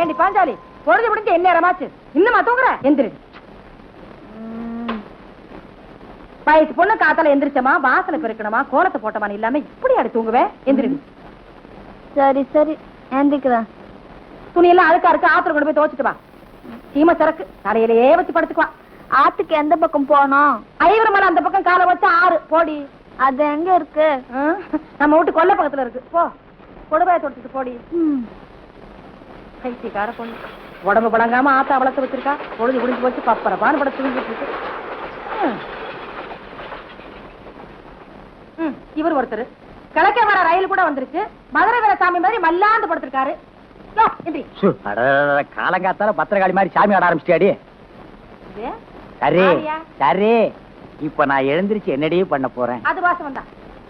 ஏண்டி பாஞ்சாலி? பொழுது முடிஞ்சு என்ன நேரமாச்சு. இன்னுமா தூங்குற? எந்திரி. வயசு பொண்ணு காத்தால எந்திரிச்சமா? வாசல பெருக்கணுமா? கோலத்தை போட்டமா இல்லாம இப்படி அடி தூங்குவேன் எந்திரி. சரி சரி. ஏந்திக்கிறேன். துணி எல்லாம் அழுக்கா இருக்கு ஆத்துல கொண்டு போய் துவச்சிட்டு வா. சீம சரக்கு. தலையிலேயே வச்சு படுத்துக்குவா. ஆத்துக்கு எந்த பக்கம் போனோம் ஐவர மலை அந்த பக்கம் காலை வச்சு ஆறு. போடி. அது எங்க இருக்கு? நம்ம வீட்டு கொல்லை பக்கத்துல இருக்கு. போ. கொடுவாய தொடுத்துட்டு போடி. ம். கைத்திக்கார பொண்ணு. உடம்பு பழங்காம ஆத்தா வளர்த்து வச்சிருக்கா. பொழுது முடிஞ்சு போச்சு பப்பரப்பான்னு பட தூங்கிட்டு இருக்கு. இவர் ஒருத்தர். கிழக்கே வர ரயில் கூட வந்துருச்சு. மதுரை வீர சாமி மாதிரி மல்லாந்து படுத்திருக்காரு. காலங்காத்தால பத்திரகாளி மாதிரி சாமி ஆட ஆரம்பிச்சிட்டியாடி. இது, சரி? சரி. இப்ப நான் எழுந்திருச்சு என்னடி பண்ண போறேன். அது வாசம் வந்தா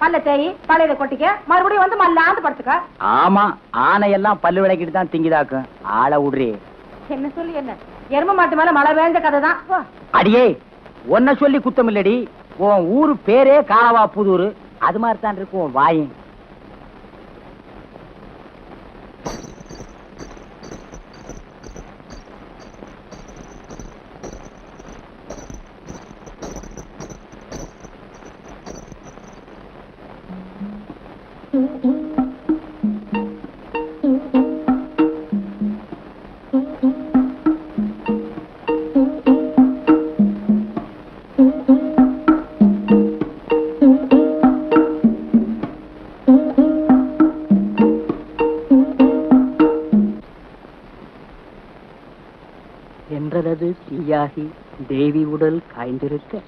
பல்ல தேய் பழையதை கொட்டிக்க மறுபடியும் வந்து மல்லாந்து படுத்துக்க. ஆமா ஆனையெல்லாம் பல்லு விளக்கிட்டு தான் திங்கிதாக்கும் ஆளை விடுறி என்ன சொல்லி என்ன? எரும மாட்டு மேல மழை வேஞ்ச கதை தான் அடியே உன்னை சொல்லி குத்தம் இல்லடி உன் ஊரு பேரே காலவா புதூர் அது மாதிரி தான் இருக்கு உன் வாயும் தீயாகி தேவி உடல் காய்ந்திருக்க.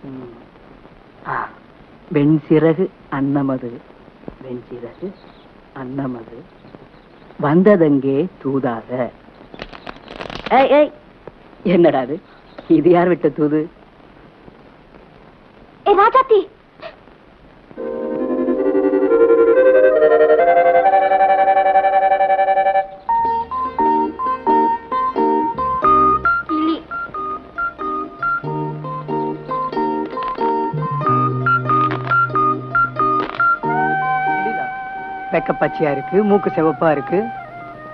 ம். ஆ, வெண்சிறகு அன்னமது. வெண்சிறகு அன்னமது. வந்ததங்கே தூதாக. என்னடாது என்னடா இது யார் விட்ட தூது? ராஜாத்தி! வெக்க பச்சையா இருக்கு மூக்கு சிவப்பா இருக்கு.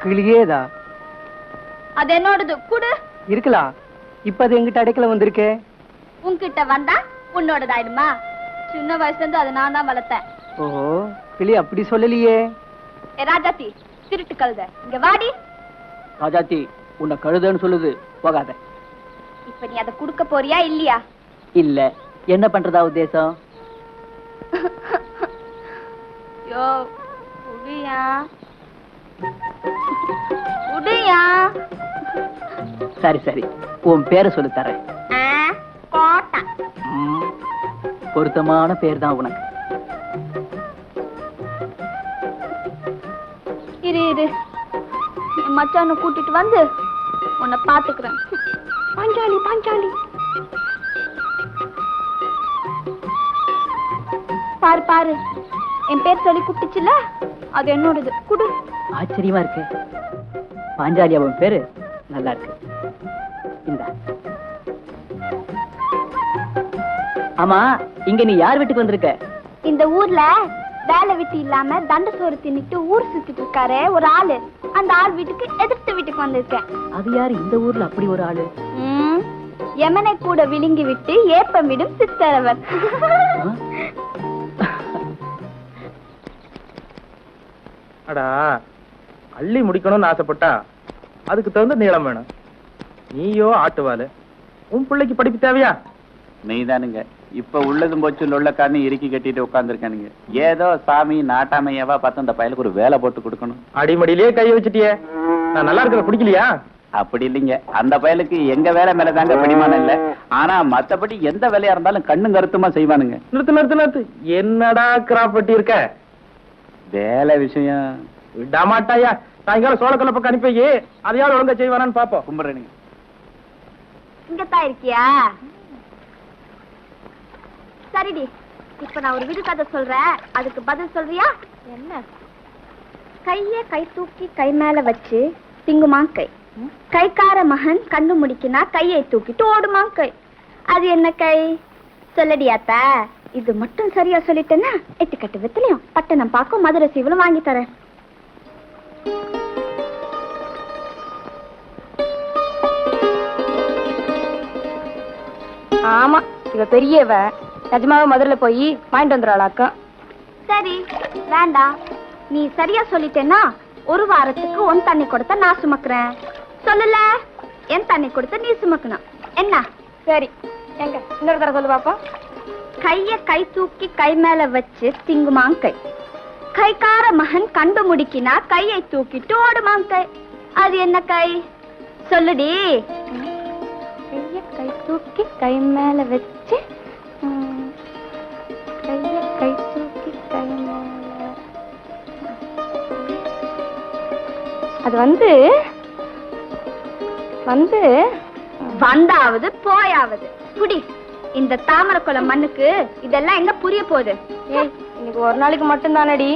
கிளியேதா அது என்னோடது குடு. இருக்கலாம். இப்ப அது எங்கிட்ட அடைக்கல வந்திருக்கே. உன்கிட்ட வந்தா உன்னோடதாயிடுமா? சின்ன வயசுல இருந்து அதை நான் தான் வளர்த்தேன். ஓஹோ கிளி அப்படி சொல்லலையே. ராஜாத்தி திருட்டு கழுத. இங்க வாடி. ராஜாத்தி உன்னை கழுதன்னு சொல்லுது. போகாத. இப்ப நீ அதை குடுக்க போறியா இல்லையா? இல்ல. என்ன பண்றதா உத்தேசம்? யோ குடியா குடியா சரி சரி. உன் பேரை சொல்லி தரேன். கோட்டா. பொருத்தமான பேர் தான் உனக்கு. இரு இரு. என் மச்சானை கூட்டிட்டு வந்து உன்னை பாத்துக்கிறேன். பாஞ்சாலி பாஞ்சாலி. பாரு பாரு. என் பேர் சொல்லி கூப்பிட்டுச்சுல அது என்னோடது. குடு. ஆச்சரியமா இருக்கு. பாஞ்சாலி அவன் பேரு நல்லா இருக்கு. இந்தா. ஆமா இங்க நீ யார் வீட்டுக்கு வந்திருக்க? இந்த ஊர்ல வேலை விட்டு இல்லாம தண்ட சோறு தின்னுட்டு ஊர் சுத்திட்டு இருக்காரு ஒரு ஆளு. அந்த ஆள் வீட்டுக்கு எதிர்த்து வீட்டுக்கு வந்திருக்கேன். அது யாரு இந்த ஊர்ல அப்படி ஒரு ஆளு? யமனை கூட விழுங்கி விட்டு ஏப்பம் விடும் சித்தரவர். அடா அள்ளி முடிக்கணும்னு ஆசைப்பட்டா அதுக்கு தகுந்த நீளம் வேணும். நீயோ ஆட்டுவாலு உன் பிள்ளைக்கு படிப்பு தேவையா? மெய்தானுங்க இப்ப உள்ளதும் போச்சு உள்ளக்காரனு இறுக்கி கட்டிட்டு உட்காந்துருக்கானுங்க ஏதோ சாமி நாட்டாமையாவா பார்த்து அந்த பயலுக்கு ஒரு வேலை போட்டு கொடுக்கணும். அடிமடியிலேயே கை வச்சுட்டியே. நான் நல்லா இருக்கிற பிடிக்கலையா? அப்படி இல்லைங்க. அந்த பயலுக்கு எங்க வேலை மேல தாங்க பிடிமானம் இல்ல. ஆனா மத்தபடி எந்த வேலையா இருந்தாலும் கண்ணும் கருத்துமா செய்வானுங்க. நிறுத்து நிறுத்து நிறுத்து. என்னடா கிராப்பட்டி இருக்க வேலை விஷயம். விடாமாட்டாயா சாயங்காலம் சோளக்கல்ல பக்கம் அனுப்பி. அதையாவது ஒழுங்கா செய்வானான்னு பாப்போம். கும்பிடுறேனுங்க இங்கத்தான் இருக்கியா? சரிடி. இப்ப நான் ஒரு விடுகதை சொல்றேன். அதுக்கு பதில் சொல்றியா? என்ன? கைய கை தூக்கி கை மேல வச்சு திங்குமா கை. கைக்கார மகன் கண்ணு முடிக்கினா கையை தூக்கிட்டு ஓடுமா கை. அது என்ன கை? சொல்லடியாத்தா. இது மட்டும் சரியா சொல்லிட்டேன்னா எட்டுக்கட்டு வித்துலையும் பட்டணம் பாக்கும் மதுரை சீவலும் வாங்கி தரேன். ஆமா இவ பெரியவ. நிஜமாவே மதுரையில போய் வாங்கிட்டு வந்துடுறாளாக்கம் சரி வேண்டாம். நீ சரியா சொல்லிட்டேன்னா ஒரு வாரத்துக்கு உன் தண்ணி கொடுத்த நான் சுமக்குறேன். சொல்லல? என் தண்ணி கொடுத்த நீ சுமக்கணும். என்ன? சரி எங்க? இன்னொரு தடவை சொல்லு பாப்போம். கைய கை தூக்கி கை மேல வச்சு திங்குமாங்கை கைக்கார மகன் கண்டு முடிக்கினா கையை தூக்கிட்டு ஓடுமாங்கை அது என்ன கை? சொல்லுடி. கைய கை தூக்கி கை மேல வச்சு கைய கை தூக்கி கை மேல அது வந்து வந்து வந்தாவது போயாவது. புடி இந்த தாமரை மண்ணுக்கு இதெல்லாம் எங்க புரிய போகுது? ஏய் இன்னைக்கு ஒரு நாளைக்கு மட்டும் தானடி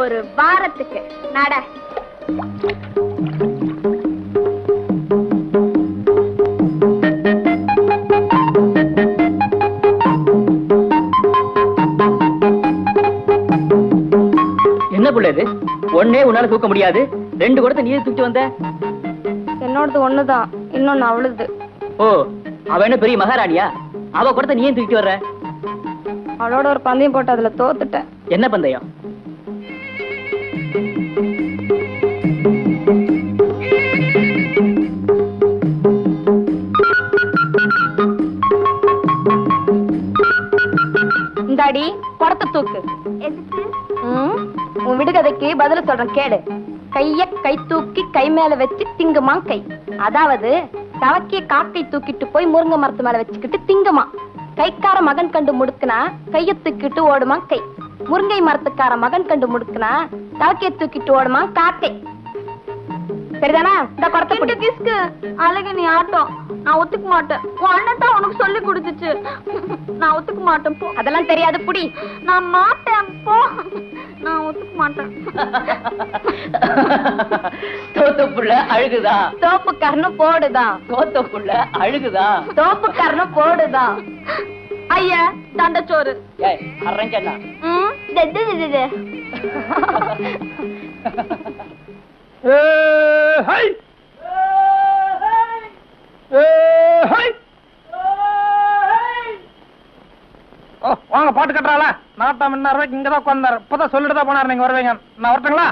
ஒரு வாரத்துக்கு. நட. என்ன புள்ள இது? ஒன்னே உன்னால தூக்க முடியாது. ரெண்டு குடத்தை நீ தூக்கி வந்த? என்னோடது ஒண்ணுதான். இன்னொன்னு அவளுது. ஓ அவ என்ன பெரிய மகாராணியா? அவ குடத்தை நீ ஏன் தூக்கிட்டு வர்ற? அவளோட ஒரு பந்தயம் போட்டு அதுல தோத்துட்டேன். என்ன பந்தயம்? இந்தாடி குடத்தை தூக்கு. உன் விடுகதைக்கு பதில் சொல்றேன் கேளு. கைய கை தூக்கி கை மேல வச்சு திங்குமா கை. அதாவது தவக்கிய காக்கை தூக்கிட்டு போய் முருங்கை மரத்து மேல வச்சுக்கிட்டு திங்குமா? கைக்கார மகன் கண்டு முடுக்குனா கைய தூக்கிட்டு ஓடுமா கை? முருங்கை மரத்துக்கார மகன் கண்டு முடுக்குனா தவக்கிய தூக்கிட்டு ஓடுமா காக்கை சரிதானா? இந்த குடத்தை. கிஸ்கு அழகு நீ ஆட்டம். நான் ஒத்துக்க மாட்டேன். உன் அண்ணன் தான் உனக்கு சொல்லி கொடுத்துச்சு. நான் ஒத்துக்க மாட்டேன். போ. அதெல்லாம் தெரியாது புடி. நான் மாட்டேன். போ. நான் ஒத்துக்க மாட்டேன். தோத்த புள்ள அழுகுதா? தோப்புக்காரனும் போடுதான் தோத்த புள்ள அழுகுதா? தோப்புக்காரனும் போடுதான் ஐயா தண்டச்சோறு. ஏய் அரஞ்சண்ணா ஹை! வாங்க பாட்டு கட்டுறாளா. நாட்டம் என்ன ரூபாய்க்கு இங்க தான் உட்காந்தாரு இப்பதான் சொல்லிட்டு தான் போனாரு. நீங்க வருவீங்க. நான் வரட்டுங்களா?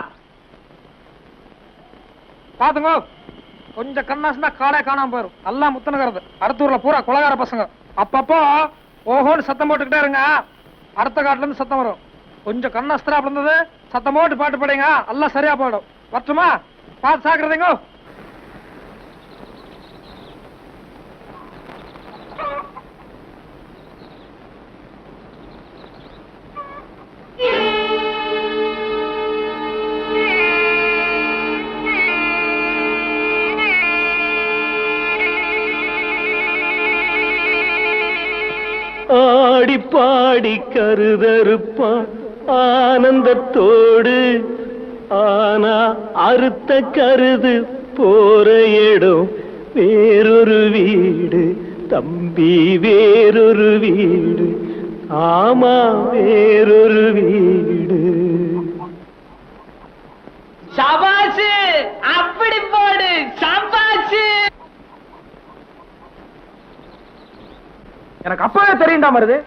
பாத்துங்க கொஞ்சம் கண்ணாசுனா காலே காணாம போயிரும். எல்லாம் முத்துனுங்கிறது அடுத்த ஊர்ல பூரா குலகார பசங்க. அப்பப்போ ஓஹோன்னு சத்தம் போட்டுக்கிட்டே இருங்க. அடுத்த காட்டுல இருந்து சத்தம் வரும். கொஞ்சம் கண்ணாஸ்திரா இருந்தது சத்தம் போட்டு பாட்டு பாடுங்க. எல்லாம் சரியா போயிடும். வரட்டுமா? பார்த்து சாக்குறதுங்க பாடி கருதறுப்பான் ஆனந்தத்தோடு. ஆனா அறுத்த கருது போற இடம் வேறொரு வீடு தம்பி வேறொரு வீடு. ஆமா வேறொரு வீடு. சபாசு அப்படி போடு சபாசு எனக்கு அப்பவே தெரியும்டா மருது.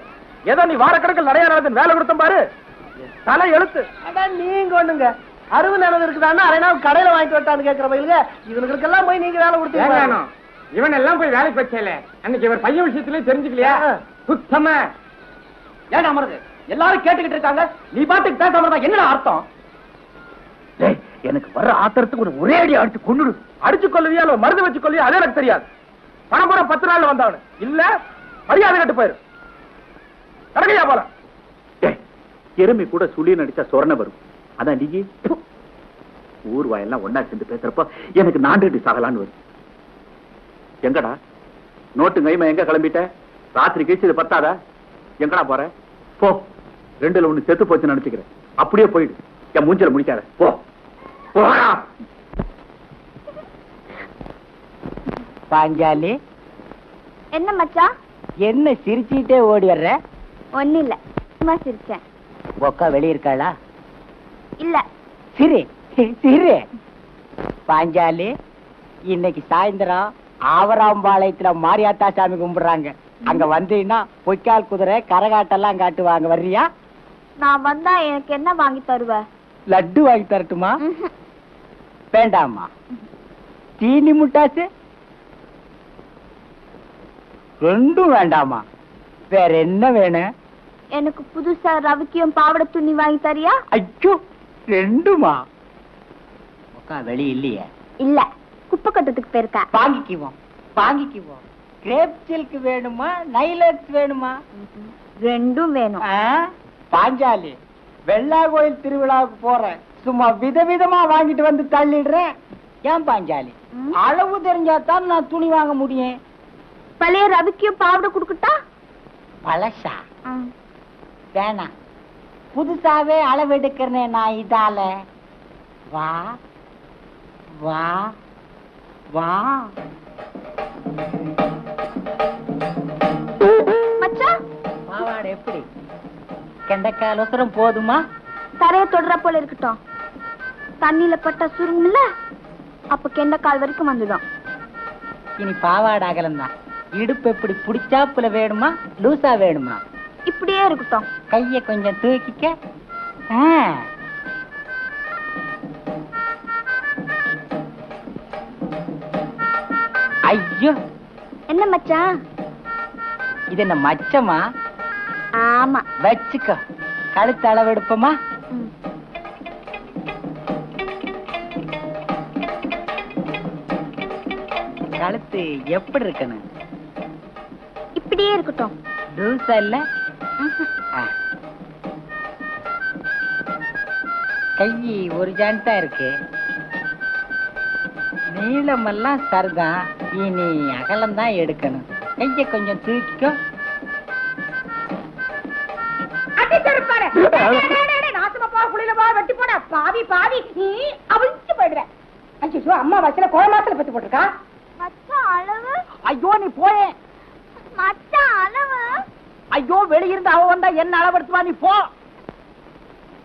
ஏதோ நீ வாரக்கணக்கில் நிறைய நடந்து வேலை கொடுத்த பாரு. தலை எழுத்து. அதான் நீங்க ஒண்ணுங்க. அறுவு நிலம் இருக்குதான்னு அரை நாள் கடையில வாங்கிட்டு வரட்டான்னு கேக்குற பயிலுங்க. இவனுக்கு எல்லாம் போய் நீங்க வேலை கொடுத்தீங்க இவன் எல்லாம் போய் வேலைக்கு வச்சேல அன்னைக்கு இவர் பையன் விஷயத்திலயும் தெரிஞ்சுக்கலையா? சுத்தமா. ஏன் அமருது? எல்லாரும் கேட்டுக்கிட்டு இருக்காங்க. நீ பாட்டுக்கு பேசாம இருந்தா என்னடா அர்த்தம்? எனக்கு வர்ற ஆத்திரத்துக்கு ஒரு ஒரே அடி அடிச்சு கொண்டுடு அடிச்சு கொள்ளுவியா இல்ல மருந்து வச்சு கொள்ளுவியா அதே எனக்கு தெரியாது. பணம் பூரா பத்து நாள்ல வந்தவனு. இல்ல மரியாதை கட்டு போயிரு. கடமையா போல? எருமை கூட சுழி நடிச்சா சொரண வரும். அதான் நீங்க ப்பு, ஊர் வாயெல்லாம் ஒன்னா சேர்ந்து பேசுறப்ப எனக்கு நாண்டு சாகலான்னு வரும் எங்கடா? நோட்டு கைமா எங்க கிளம்பிட்ட? ராத்திரி கழிச்சு இது பத்தாதா? எங்கடா போற? போ. ரெண்டுல ஒண்ணு செத்து போச்சுன்னு நினைச்சுக்கிறேன். அப்படியே போயிடு. என் மூஞ்சில முடிக்காத போ. போடா. பாஞ்சாலி. என்ன மச்சான்? என்ன சிரிச்சுக்கிட்டே ஓடி வர்ற? ஒன்னும் இல்ல சும்மா சிரிச்சேன். ஒக்கா வெளிய இருக்காளா இல்ல. சிரி சிரி பாஞ்சாலி இன்னைக்கு சாயந்தரம் ஆவராம்பாளையத்துல மாரியாத்தா சாமி கும்பிடுறாங்க. அங்க வந்தீங்கன்னா பொய்க்கால் குதிரை கரகாட்டெல்லாம் காட்டுவாங்க வர்றியா? நான் வந்தா எனக்கு என்ன வாங்கி தருவ? லட்டு வாங்கி தரட்டுமா? வேண்டாமா தீனி முட்டாசு? ரெண்டும் வேண்டாமா வேற என்ன வேணும்? எனக்கு புதுசா ரவிக்கியும் பாவாடை துணி வாங்கி தரியா? ஐயோ ரெண்டுமா? முக்கா வெளி இல்லையே. இல்ல குப்பை கட்டத்துக்கு போயிருக்க. வாங்கிக்குவோம் வாங்கிக்குவோம். கிரேப் சில்க் வேணுமா நைலக்ஸ் வேணுமா? ரெண்டும் வேணும். ஆ? பாஞ்சாலி வெள்ளா கோயில் திருவிழாவுக்கு போறேன் சும்மா விதவிதமா வாங்கிட்டு வந்து தள்ளிடுறேன். ஏன் பாஞ்சாலி. அளவு தெரிஞ்சாதான் நான் துணி வாங்க முடியும். பழைய ரவிக்கியும் பாவாடை குடுக்கட்டா? பழசா? வேணாம். புதுசாவே அளவெடுக்கிறனே நான் இதால. வா வா வா. மச்சான் பாவாடை எப்படி? கெண்டைக்கால் ஒசரம் போதுமா? தரைய தொடர போல இருக்கட்டும். தண்ணியில பட்டா சுருங்கும்ல? அப்ப கெண்ட கால் வரைக்கும் வந்துடும். இனி பாவாடை அகலம்தான். இடுப்பு எப்படி புடிச்சாப்புல வேணுமா? லூசா வேணுமா? இப்படியே இருக்கட்டும். கைய கொஞ்சம் தூக்கிக்க. ஐயோ. என்ன மச்சான்? இது என்ன மச்சமா? ஆமா. வச்சுக்கோ. கழுத்து அளவெடுப்போமா ம். கழுத்து எப்படி இருக்கணும்? இப்படியே இருக்கட்டும். லூசா இல்ல. கை ஒரு ஜான் தான் இருக்கு. நீளமெல்லாம் சரிதான் இனி அகலம் தான் எடுக்கணும். கைய கொஞ்சம் தூக்கிக்கோ. மச்சான் அளவு ஐயோ நீ போயேன் மச்சான் அளவு ஐயோ வெளியிருந்து அவ வந்தா என்ன அளவெடுத்துவா? நீ போ.